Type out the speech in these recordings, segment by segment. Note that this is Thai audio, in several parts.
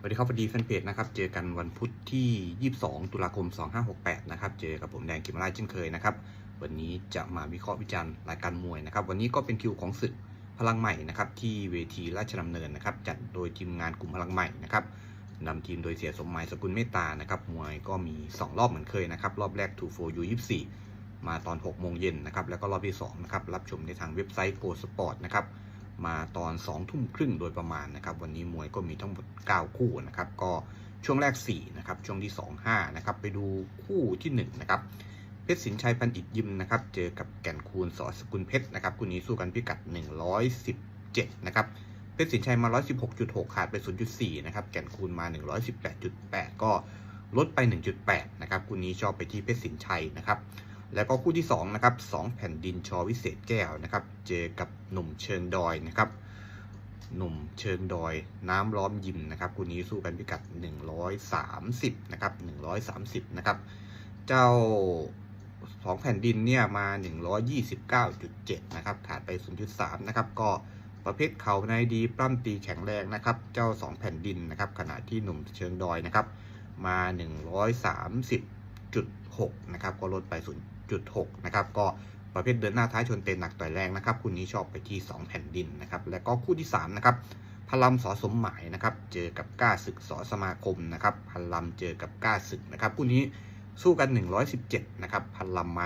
สวัสดีครับสวัสดีแฟนเพจนะครับ เจอกันวันพุธที่ 22 ตุลาคม 2568 นะครับ เจอกับผมแดงกิมราเช่นเคยนะครับ วันนี้จะมาวิเคราะห์วิจารณ์รายการมวยนะครับ วันนี้ก็เป็นคิวของศึกพลังใหม่นะครับที่เวทีราชดำเนินนะครับ จัดโดยทีมงานกลุ่มพลังใหม่นะครับนำทีมโดยเสียสมหมายสกุลเมตตานะครับมวยก็มี 2 รอบเหมือนเคยนะครับ รอบแรก2 4 U 24มาตอน6โมงเย็นนะครับ แล้วก็รอบที่2นะครับ รับชมในทางเว็บไซต์ Go Sport นะครับ มาตอน2ทุ่มครึ่งโดยประมาณนะครับ วันนี้มวยก็มีทั้งหมด 9 คู่นะครับ ก็ช่วงแรก 4 นะครับ ช่วงที่ 2 5 นะครับ ไปดูคู่ที่ 1 นะครับ เพชรสินชัยพันอิตยิมนะครับ เจอกับแก่นคูณสอสกุลเพชรนะครับ คู่นี้สู้กันพิกัด 117 นะครับ เพชรสินชัยมา 116.6 ขาดไป 0.4 นะครับ แก่นคูณมา 118.8 ก็ลดไป 1.8 นะครับ คู่นี้ชอบไปที่เพชรสินชัยนะครับ แล้วก็คู่ที่2นะครับ2แผ่นดินชอวิเศษแก้วนะครับ เจอกับหนุ่มเชิงดอยนะครับ หนุ่มเชิงดอยน้ำล้อมยิมนะครับคู่นี้สู้กันพิกัด 130นะครับ130นะครับ เจ้า2แผ่นดินเนี่ยมา 129.7นะครับขาดไป 0.3นะครับก็ประเภทเขาในดีปล้ำตีแข็งแรงนะครับ เจ้า 2 แผ่นดินนะครับ ขณะที่หนุ่มเชิงดอยนะครับ มา 130.6 นะครับก็ลดไป 0.6นะครับก็ประเภทเดินหน้าท้ายชนเตนหนักต่อยแรงนะครับคู่นี้ชอบไปที่ 2 แผ่นดินนะครับแล้วก็คู่ที่3นะครับพลัมสอสมหมายนะครับเจอกับก้าศึกสอสมาคมนะครับพลัมเจอกับก้าศึกนะครับคู่นี้สู้กัน 117นะครับพลัมมา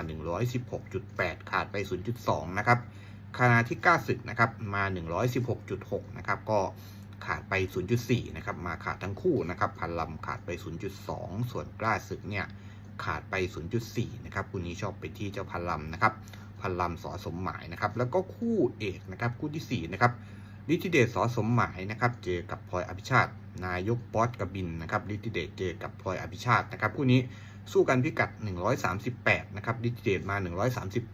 116.8 ขาดไป 0.2นะครับขณะที่ก้าศึกนะครับมา 116.6นะครับก็ขาดไป 0.4 นะครับ มาขาดทั้งคู่นะครับ พันลำขาดไป 0.2 ส่วนกล้าศึกเนี่ย ขาดไป 0.4 นะครับคู่นี้ชอบไปที่เจ้าพันลำนะครับพันลำสอสมหมายนะครับ แล้วก็คู่เอกนะครับคู่ที่4นะครับฤทธิเดชสอสมหมายนะครับเจอกับพลอยอภิชาติ นายกป๊อตกบินนะครับฤทธิเดชเจอกับพลอยอภิชาตินะครับคู่นี้สู้กันพิกัด 138 นะครับฤทธิเดชมา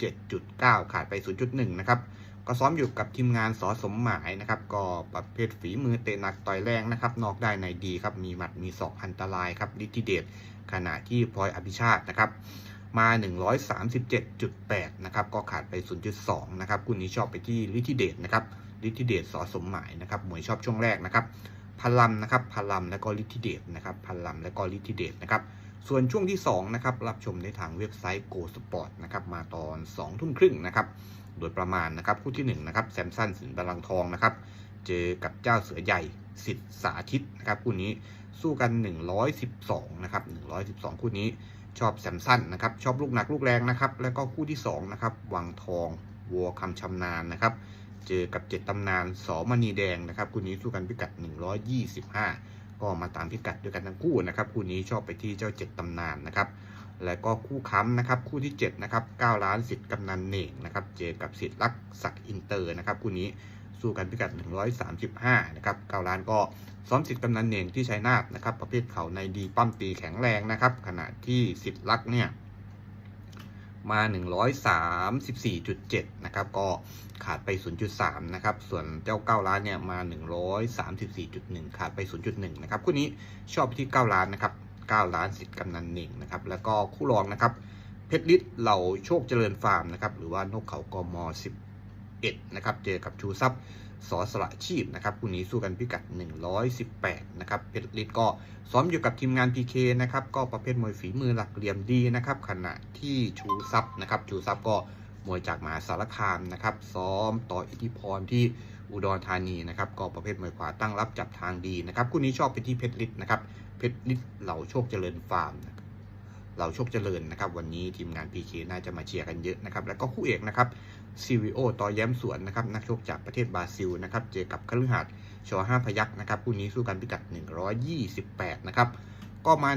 137.9 ขาดไป 0.1 นะครับ ก็ซ้อมอยู่กับทีมงานสอสมหมายนะครับ ก็ประเภทฝีมือเตะหนักต่อยแรงนะครับ นอกได้ในดีครับ มีหมัดมีศอกอันตรายครับฤทธิเดชขณะที่พลอยอภิชาตินะครับมา 137.8 นะครับ ก็ขาดไป 0.2 นะครับคุณนี้ชอบไปที่ฤทธิเดชนะครับฤทธิเดชสอสมหมายนะครับมวยชอบช่วงแรกนะครับพลัมนะครับพลัมและก็ฤทธิเดชนะครับพลัมและก็ฤทธิเดชนะครับส่วนช่วงที่2นะครับรับชมได้ทางเว็บไซต์ Go Sport นะครับมาตอน2ทุ่มครึ่งนะครับ โดยประมาณนะครับ คู่ที่1นะครับแซมสันสินบาลังทองนะครับ เจอกับเจ้าเสือใหญ่สิทธิสาธิตนะครับคู่นี้สู้กัน 112นะครับ112 คู่นี้ชอบแซมสันนะครับชอบลูกหนักลูกแรงนะครับ แล้วก็คู่ที่2นะครับวังทองวัวคำชำนาญนะครับ เจอกับ 7ตำนานสอมณีแดงนะครับคู่นี้สู้กันพิกัด 125 ก็มาตามพิกัดด้วยกันทั้งคู่นะครับคู่นี้ชอบไปที่เจ้า 7ตำนานนะครับ แล้วก็คู่ค้ำนะครับคู่ที่7นะครับ9ล้านสิทธิ์กำนันเน่งนะครับเจอกับสิทธิ์รักศักอินเตอร์นะครับคู่นี้สู้กันพิกัด 135 นะครับ 9 ล้านก็ซ้อมสิทธิ์กำนันเน่งที่ชัยนาทนะครับ ประเภทเขาในดีปั้มตีแข็งแรงนะครับ ขณะที่สิทธิ์รักเนี่ย มา 134.7 นะครับ ก็ขาดไป 0.3 นะครับ ส่วนเจ้า 9 ล้านเนี่ย มา 134.1 ขาดไป 0.1 นะครับ คู่นี้ชอบที่ 9 ล้านนะครับ 9 ล้านสิทธิ์กำนันหนึ่งนะครับ แล้วก็คู่รองนะครับ เพชรฤทธิ์เหล่าโชคเจริญฟาร์มนะครับ หรือว่านกเขากม11นะครับ เจอกับชูทรัพย์สอสละชีพนะครับคู่นี้สู้กันพิกัด 118 นะครับ เพชรฤทธิ์ก็ซ้อมอยู่กับทีมงาน PK นะครับ ก็ประเภทมวยฝีมือหลักเหลี่ยมดีนะครับ ขณะที่ชูทรัพย์นะครับ ชูทรัพย์ก็ มวยจากมหาสารคามนะครับ ซ้อมต่ออิทธิพรที่อุดรธานีนะครับก็ประเภทมวยขวาตั้งรับจับทางดีนะครับคู่นี้ชอบไปที่เพชรฤทธิ์นะครับเพชรฤทธิ์เหล่าโชคเจริญฟาร์มนะครับเหล่าโชคเจริญนะครับวันนี้ทีมงาน PK น่าจะมาเชียร์กันเยอะนะครับแล้วก็คู่เอกนะครับ CVO ต่อแย้มสวนนะครับนักชกจากประเทศบราซิลนะครับเจอกับคฤหัสถ์ชอห้าพยักนะครับคู่นี้สู้กันพิกัด 128 นะครับก็มา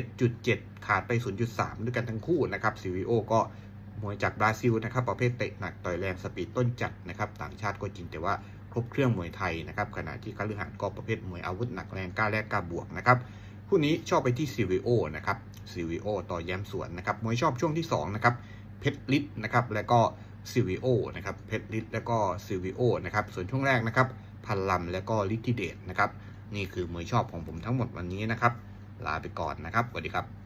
127.7 ขาดไป 0.3 ด้วยกันทั้งคู่นะครับ CVO ก็ มวยจากบราซิลนะครับประเภทเตะหนักต่อยแรงสปีดต้นจัดนะครับต่างชาติก็จริงแต่ว่าครบเครื่องมวยไทยนะครับขณะที่คฤหัสถ์ก็ประเภทมวยอาวุธหนักแรงกล้าแลกกล้าบวกนะครับคู่นี้ชอบไปที่ CVO นะครับ CVO ต่อแย้มสวนนะครับมวยชอบช่วงที่2นะครับเพชรลิศนะครับแล้วก็ CVO นะครับเพชรลิศแล้วก็ CVO นะครับส่วนช่วงแรกนะครับพันลำแล้วก็ลิทิเดชนะครับนี่คือมวยชอบของผมทั้งหมดวันนี้นะครับลาไปก่อนนะครับสวัสดีครับ